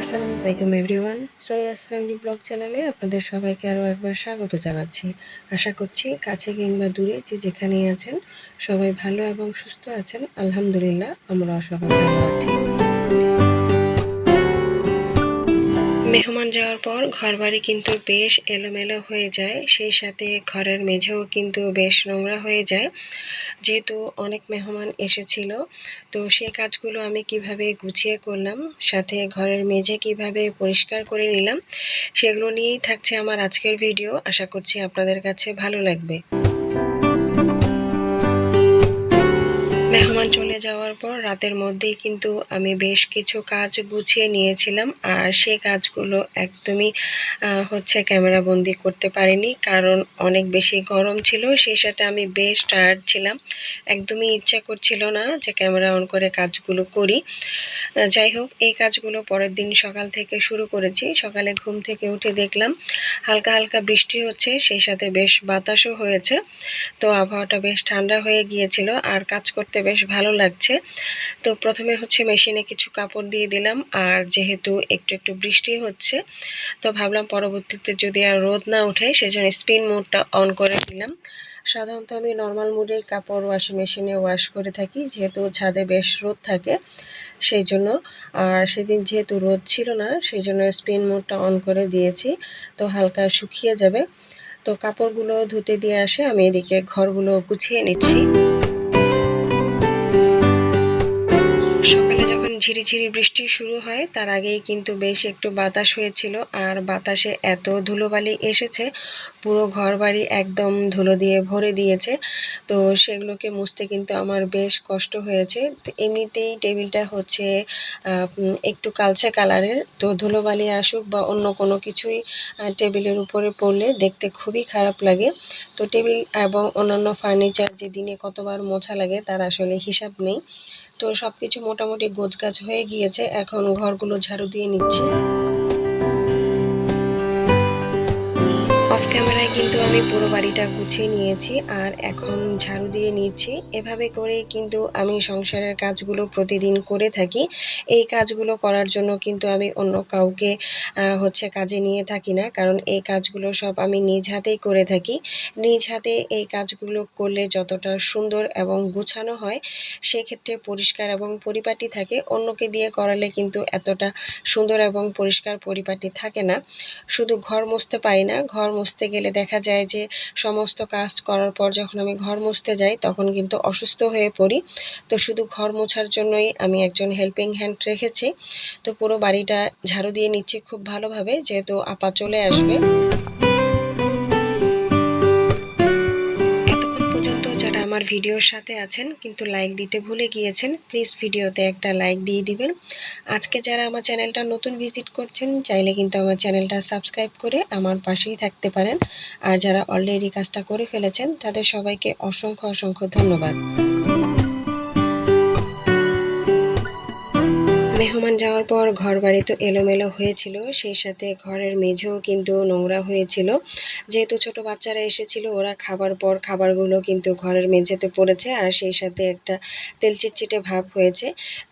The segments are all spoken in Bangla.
আসসালামু আলাইকুম এভরিওয়ান সোনিয়াস ফ্যামিলি ব্লগ চ্যানেলে আপনাদের সবাইকে আরও একবার স্বাগত জানাচ্ছি। আশা করছি কাছে কিংবা দূরে যে যেখানেই আছেন, সবাই ভালো এবং সুস্থ আছেন। আলহামদুলিল্লাহ আমরা সবাই ভালো আছি। মেহমান যাওয়ার পর ঘরবাড়ি কিন্তু বেশ এলোমেলো হয়ে যায়। সেই সাথে ঘরের মেঝেও কিন্তু বেশ নোংরা হয়ে যায়। যেহেতু অনেক মেহমান এসেছিল, তো সেই কাজগুলো আমি কীভাবে গুছিয়ে করলাম, সাথে ঘরের মেঝে কীভাবে পরিষ্কার করে নিলাম, সেগুলো নিয়েই থাকছে আমার আজকের ভিডিও। আশা করছি আপনাদের কাছে ভালো লাগবে। মেহমান চলে যাওয়ার পর রাতের মধ্যেই কিন্তু আমি বেশ কিছু কাজ গুছিয়ে নিয়েছিলাম। আর সেই কাজগুলো একদমই হচ্ছে ক্যামেরা বন্দি করতে পারিনি। কারণ অনেক বেশি গরম ছিল, সেই সাথে আমি বেশ টায়ার্ড ছিলাম। একদমই ইচ্ছা করছিল না যে ক্যামেরা অন করে কাজগুলো করি। যাই হোক, এই কাজগুলো পরের দিন সকাল থেকে শুরু করেছি। সকালে ঘুম থেকে উঠে দেখলাম হালকা হালকা বৃষ্টি হচ্ছে, সেই সাথে বেশ বাতাসও হয়েছে। তো আবহাওয়াটা বেশ ঠান্ডা হয়ে গিয়েছিল। আর কাজ করতে বেশ ভালো লাগছে। তো প্রথমে হচ্ছে মেশিনে কিছু কাপড় দিয়ে দিলাম, আর যেহেতু একটু একটু বৃষ্টি হচ্ছে, তো ভাবলাম পরবর্তীতে যদি আর রোদ না ওঠে, সেজন্য স্পিন মোডটা অন করে দিলাম সাধারণত আমি নর্মাল মুডেই কাপড় ওয়াশিং মেশিনে ওয়াশ করে থাকি, যেহেতু ছাদে বেশ রোদ থাকে সেই জন্য আর সেদিন যেহেতু রোদ ছিল না সেই জন্য স্পিন মোডটা অন করে দিয়েছি, তো হালকা শুকিয়ে যাবে। তো কাপড়গুলো ধুতে দিয়ে আসে, আমি এদিকে ঘরগুলো গুছিয়ে নিচ্ছি। ঝিরিঝিরি বৃষ্টি শুরু হয়, তার আগেই কিন্তু বেশ একটু বাতাস হয়েছিল আর বাতাসে এত ধুলোবালি এসেছে, পুরো ঘর বাড়ি একদম ধুলো দিয়ে ভরে দিয়েছে। তো সেগুলোকে মুছতে কিন্তু আমার বেশ কষ্ট হয়েছে। এমনিতেই টেবিলটা হচ্ছে একটু কালচে কালারের। তো ধুলোবালি আসুক বা অন্য কোনো কিছুই টেবিলের উপরে পড়লে দেখতে খুবই খারাপ লাগে। তো টেবিল এবং অন্যান্য ফার্নিচার যে দিনে কতবার মোছা লাগে তার আসলে হিসাব নেই। তো সবকিছু মোটামুটি গোছগাছ হয়ে গিয়েছে। এখন ঘরগুলো ঝাড়ু দিয়ে নিচ্ছি। ক্যামেরায় কিন্তু আমি পুরো বাড়িটা গুছিয়ে নিয়েছি আর এখন ঝাড়ু দিয়ে নিচ্ছি। এভাবে করে কিন্তু আমি সংসারের কাজগুলো প্রতিদিন করে থাকি। এই কাজগুলো করার জন্য কিন্তু আমি অন্য কাউকে হচ্ছে কাজে নিয়ে থাকি না। কারণ এই কাজগুলো সব আমি নিজ হাতেই করে থাকি। নিজ হাতে এই কাজগুলো করলে যতটা সুন্দর এবং গুছানো হয়, সেক্ষেত্রে পরিষ্কার এবং পরিপাটি থাকে। অন্যকে দিয়ে করালে কিন্তু এতটা সুন্দর এবং পরিষ্কার পরিপাটি থাকে না। শুধু ঘর মুছতে পারি না, ঘর মুছতে গেলে দেখা যায় যে সমস্ত কাজ করার পর যখন আমি ঘর মুছতে যাই, তখন কিন্তু অসুস্থ হয়ে পড়ি। তো শুধু ঘর মোছার জন্যই আমি একজন হেল্পিং হ্যান্ড রেখেছি। তো পুরো বাড়িটা ঝাড়ু দিয়ে নিচ্ছি খুব ভালোভাবে, যেহেতু আপা চলে আসবে। আমার ভিডিওর সাথে আছেন, কিন্তু লাইক দিতে ভুলে গিয়েছেন প্লিজ ভিডিওতে একটা লাইক দিয়ে দিবেন। আজকে যারা আমার চ্যানেলটা নতুন ভিজিট করছেন, চাইলে কিন্তু আমার চ্যানেলটা সাবস্ক্রাইব করে আমার পাশেই থাকতে পারেন। আর যারা অলরেডি কাজটা করে ফেলেছেন, তাদের সবাইকে অসংখ্য অসংখ্য ধন্যবাদ। মেহমান যাওয়ার পর ঘর বাড়ি তো এলোমেলো হয়েছিল, সেই সাথে ঘরের মেঝেও কিন্তু নোংরা হয়েছিল। যেহেতু ছোট বাচ্চারা এসেছিল, ওরা খাবার পর খাবারগুলো কিন্তু ঘরের মেঝেতে পড়েছে আর সেই সাথে একটা তেল চিটচিটে ভাব হয়েছে।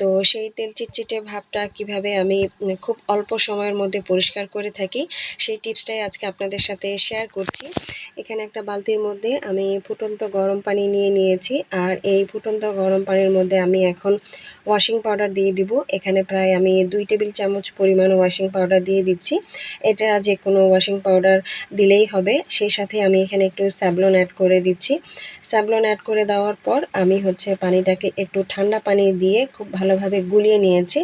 তো সেই তেল চিটচিটে ভাবটা কীভাবে আমি খুব অল্প সময়ের মধ্যে পরিষ্কার করে থাকি, সেই টিপসটাই আজকে আপনাদের সাথে শেয়ার করছি। এখানে একটা বালতির মধ্যে আমি ফুটন্ত গরম পানি নিয়ে নিয়েছি আর এই ফুটন্ত গরম পানির মধ্যে আমি এখন ওয়াশিং পাউডার দিয়ে দিব। এখানে এখানে প্রায় আমি দুই টেবিল চামচ পরিমাণ ওয়াশিং পাউডার দিয়ে দিচ্ছি। এটা যে কোনো ওয়াশিং পাউডার দিলেই হবে। সেই সাথে আমি এখানে একটু স্যাবলন অ্যাড করে দিচ্ছি। স্যাবলন অ্যাড করে দেওয়ার পর আমি হচ্ছে পানিটাকে একটু ঠান্ডা পানি দিয়ে খুব ভালোভাবে গুলিয়ে নিয়েছি।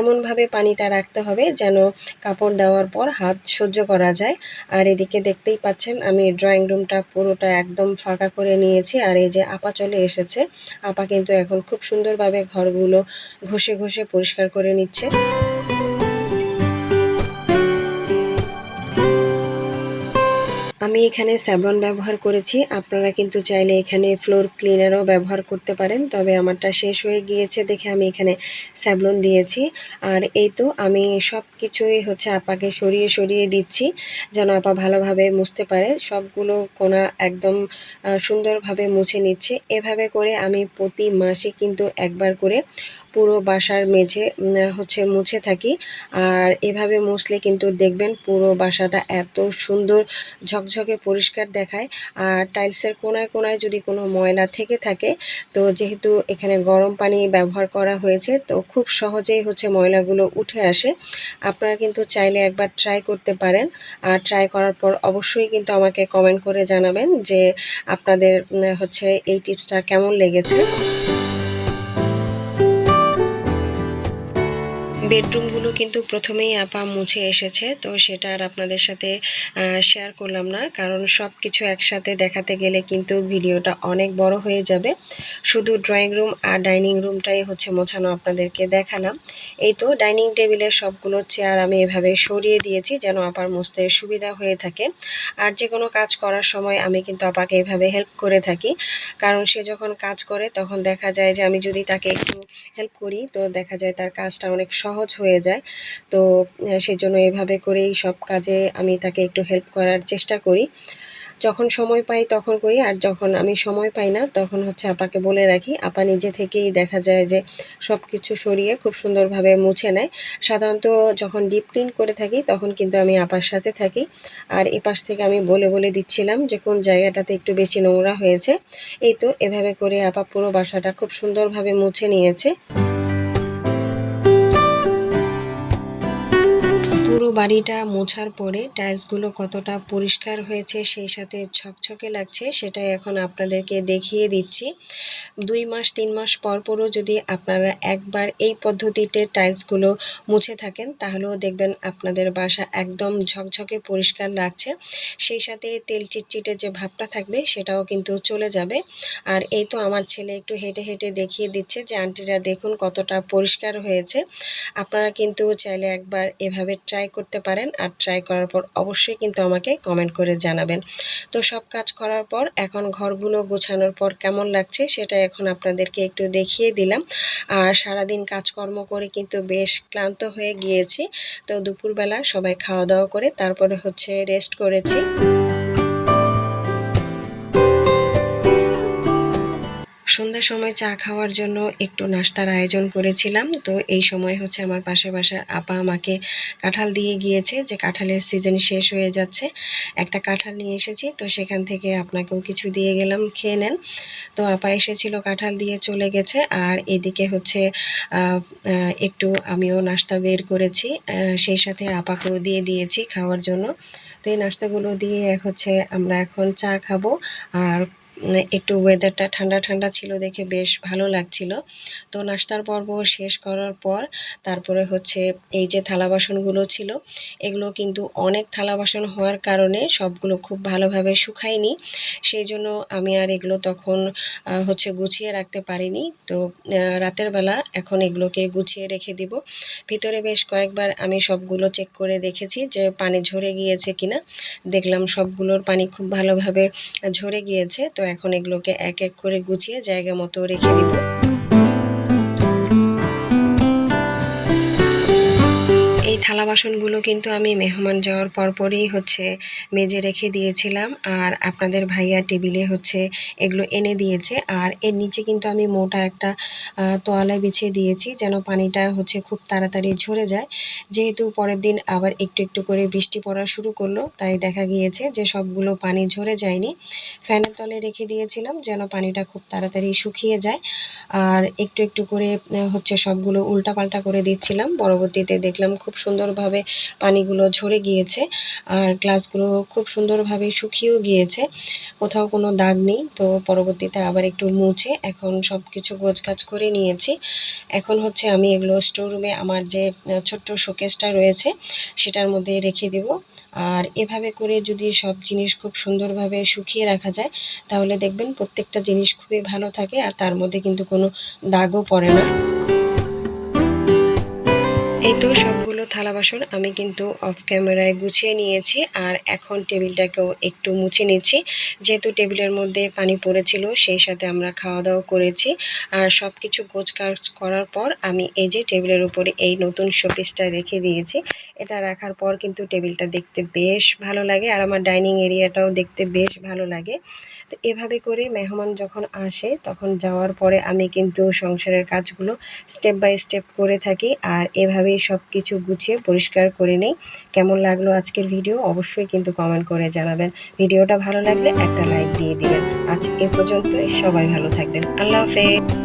এমনভাবে পানিটা রাখতে হবে যেন কাপড় দেওয়ার পর হাত সহ্য করা যায়। আর এদিকে দেখতেই পাচ্ছেন আমি ড্রয়িং রুমটা পুরোটা একদম ফাঁকা করে নিয়েছি আর এই যে আপা চলে এসেছে। আপা কিন্তু এখন খুব সুন্দরভাবে ঘরগুলো ঘষে ঘষে পরিষ্কার করে নিচ্ছে। আমি এখানে স্যাবরন ব্যবহার করেছি। আপনারা কিন্তু চাইলে এখানে ফ্লোর ক্লিনারও ব্যবহার করতে পারেন। তবে আমারটা শেষ হয়ে গিয়েছে দেখে আমি এখানে স্যাবলন দিয়েছি। আর এই তো আমি সব কিছুই হচ্ছে আপাকে সরিয়ে সরিয়ে দিচ্ছি, যেন আপা ভালোভাবে মুছতে পারে। সবগুলো কোনা একদম সুন্দরভাবে মুছে নিচ্ছে। এভাবে করে আমি প্রতি মাসে কিন্তু একবার করে পুরো বাসার মেঝে হচ্ছে মুছে থাকি। আর এভাবে মুছলে কিন্তু দেখবেন পুরো বাসাটা এত সুন্দর ঝকঝকে পরিষ্কার দেখায়। আর টাইলসের কোনায় কোনায় যদি কোনো ময়লা থেকে থাকে, তো যেহেতু এখানে গরম পানি ব্যবহার করা হয়েছে, তো খুব সহজেই হচ্ছে ময়লাগুলো উঠে আসে। আপনারা কিন্তু চাইলে একবার ট্রাই করতে পারেন। আর ট্রাই করার পর অবশ্যই কিন্তু আমাকে কমেন্ট করে জানাবেন যে আপনাদের হচ্ছে এই টিপসটা কেমন লেগেছে। বেডরুমগুলো কিন্তু প্রথমেই আপা মুছে এসেছে, তো সেটা আর আপনাদের সাথে শেয়ার করলাম না। কারণ সব কিছু একসাথে দেখাতে গেলে কিন্তু ভিডিওটা অনেক বড় হয়ে যাবে। শুধু ড্রয়িং রুম আর ডাইনিং রুমটাই হচ্ছে মোছানো আপনাদেরকে দেখালাম। এই তো ডাইনিং টেবিলের সবগুলো চেয়ার আমি এভাবে সরিয়ে দিয়েছি যেন আপার মুছতে সুবিধা হয়ে থাকে। আর যে কোনো কাজ করার সময় আমি কিন্তু আপাকে এভাবে হেল্প করে থাকি। কারণ সে যখন কাজ করে তখন দেখা যায় যে আমি যদি তাকে একটু হেল্প করি, তো দেখা যায় তার কাজটা অনেক সহজ হয়ে যায়। তো আহ, সেই জন্য এভাবে করেই সব কাজে আমি তাকে একটু হেল্প করার চেষ্টা করি। যখন সময় পাই তখন করি আর যখন আমি সময় পাই না তখন হচ্ছে আপাকে বলে রাখি। আপা নিজে থেকেই দেখা যায় যে সব কিছু সরিয়ে খুব সুন্দরভাবে মুছে নেয়। সাধারণত যখন ডিপ ক্লিন করে থাকি তখন কিন্তু আমি আপার সাথে থাকি। আর এপাশ থেকে আমি বলে বলে দিচ্ছিলাম যে কোন জায়গাটাতে একটু বেশি নোংরা হয়েছে। এই তো এভাবে করে আপা পুরো বাসাটা খুব সুন্দরভাবে মুছে নিয়েছে। পুরো বাড়িটা মোছার পরে টাইলসগুলো কতটা পরিষ্কার হয়েছে সেই সাথে ঝকঝকে লাগছে সেটাই এখন আপনাদেরকে দেখিয়ে দিচ্ছি। দুই মাস, তিন মাস পর পরও যদি আপনারা একবার এই পদ্ধতিতে টাইলসগুলো মুছে থাকেন, তাহলেও দেখবেন আপনাদের বাসা একদম ঝকঝকে পরিষ্কার লাগছে। সেই সাথে তেল চিটচিটে যে ভাবটা থাকবে সেটাও কিন্তু চলে যাবে। আর এই তো আমার ছেলে একটু হেঁটে হেঁটে দেখিয়ে দিচ্ছে যে, আন্টিরা দেখুন কতটা পরিষ্কার হয়েছে। আপনারা কিন্তু চাইলে একবার এভাবে ট্রাই করতে পারেন আর ট্রাই করার পর অবশ্যই কিন্তু আমাকে কমেন্ট করে জানাবেন। তো সব কাজ করার পর এখন ঘরগুলো গোছানোর পর কেমন লাগছে সেটা এখন আপনাদেরকে একটু দেখিয়ে দিলাম। আর সারাদিন কাজকর্ম করে কিন্তু বেশ ক্লান্ত হয়ে গিয়েছি। তো দুপুরবেলা সবাই খাওয়া দাওয়া করে তারপরে হচ্ছে রেস্ট করেছি। সন্ধ্যার সময় চা খাওয়ার জন্য একটু নাস্তার আয়োজন করেছিলাম। তো এই সময় হচ্ছে আমার পাশে বাসার আপা আমাকে কাঁঠাল দিয়ে গিয়েছে, যে কাঁঠালের সিজন শেষ হয়ে যাচ্ছে। একটা কাঁঠাল নিয়ে এসেছি, তো সেখান থেকে আপনাকেও কিছু দিয়ে গেলাম, খেয়ে নেন। তো আপা এসেছিল, কাঁঠাল দিয়ে চলে গেছে। আর এদিকে হচ্ছে একটু আমিও নাস্তা বের করেছি। সেই সাথে আপাকেও দিয়ে দিয়েছি খাওয়ার জন্য। তো এই নাস্তাগুলো দিয়ে হচ্ছে আমরা এখন চা খাব। আর একটু ওয়েদারটা ঠান্ডা ঠান্ডা ছিল দেখে বেশ ভালো লাগছিল। তো নাস্তার পর্ব শেষ করার পর তারপরে হচ্ছে এই যে থালা বাসনগুলো ছিল, এগুলো কিন্তু অনেক থালা বাসন হওয়ার কারণে সবগুলো খুব ভালোভাবে শুকায়নি। সেই জন্য আমি আর এগুলো তখন হচ্ছে গুছিয়ে রাখতে পারিনি। তো রাতের বেলা এখন এগুলোকে গুছিয়ে রেখে দিব। ভিতরে বেশ কয়েকবার আমি সবগুলো চেক করে দেখেছি যে পানি ঝরে গিয়েছে কিনা। দেখলাম সবগুলোর পানি খুব ভালোভাবে ঝরে গিয়েছে। তো এখন এগুলোকে এক এক করে গুছিয়ে জায়গা মতো রেখে দিব। এই থালা বাসনগুলো কিন্তু আমি মেহমান যাওয়ার পরপরই হচ্ছে মেজে রেখে দিয়েছিলাম। আর আপনাদের ভাইয়া টেবিলে হচ্ছে এগুলো এনে দিয়েছে। আর এর নিচে কিন্তু আমি মোটা একটা আহ, তোয়ালা বিছিয়ে দিয়েছি যেন পানিটা হচ্ছে খুব তাড়াতাড়ি ঝরে যায়। যেহেতু পরের দিন আবার একটু একটু করে বৃষ্টি পড়া শুরু করল তাই দেখা গিয়েছে যে সবগুলো পানি ঝরে যায়নি। ফ্যানের তলে রেখে দিয়েছিলাম যেন পানিটা খুব তাড়াতাড়ি শুকিয়ে যায়। আর একটু একটু করে হচ্ছে সবগুলো উল্টাপাল্টা করে দিচ্ছিলাম। পরবর্তীতে দেখলাম খুব সুন্দরভাবে পানিগুলো ঝরে গিয়েছে আর গ্লাসগুলো খুব সুন্দরভাবে শুকিয়েও গিয়েছে। কোথাও কোনো দাগ নেই, তো পরবর্তীতে আবার একটু মুছে এখন সব কিছু গোছগাছ করে নিয়েছি। এখন হচ্ছে আমি এগুলো স্টোররুমে আমার যে ছোট্ট শোকেসটা রয়েছে সেটার মধ্যে রেখে দেব। আর এভাবে করে যদি সব জিনিস খুব সুন্দরভাবে শুকিয়ে রাখা যায়, তাহলে দেখবেন প্রত্যেকটা জিনিস খুবই ভালো থাকে আর তার মধ্যে কিন্তু কোনো দাগও পড়ে না। এই তো সবগুলো থালা বাসন আমি কিন্তু অফ ক্যামেরায় গুছিয়ে নিয়েছি আর এখন টেবিলটাকেও একটু মুছে নিচ্ছি। যেহেতু টেবিলের মধ্যে পানি পড়েছিল, সেই সাথে আমরা খাওয়া দাওয়া করেছি। আর সব কিছু গোছকাজ করার পর আমি এই যে টেবিলের উপরে এই নতুন শোপিসটা রেখে দিয়েছি। এটা রাখার পর কিন্তু টেবিলটা দেখতে বেশ ভালো লাগে আর আমার ডাইনিং এরিয়াটাও দেখতে বেশ ভালো লাগে। তো এভাবে করে মেহমান যখন আসে, তখন যাওয়ার পরে আমি কিন্তু সংসারের কাজগুলো স্টেপ বাই স্টেপ করে থাকি। আর এভাবেই সব কিছু গুছিয়ে পরিষ্কার করে নেই। কেমন লাগল আজকের ভিডিও অবশ্যই কিন্তু কমেন্ট করে জানাবেন। ভিডিওটা ভালো লাগলে একটা লাইক দিয়ে দিবেন। আজ এ পর্যন্তই। সবাই ভালো থাকবেন। আল্লাহ হাফেজ।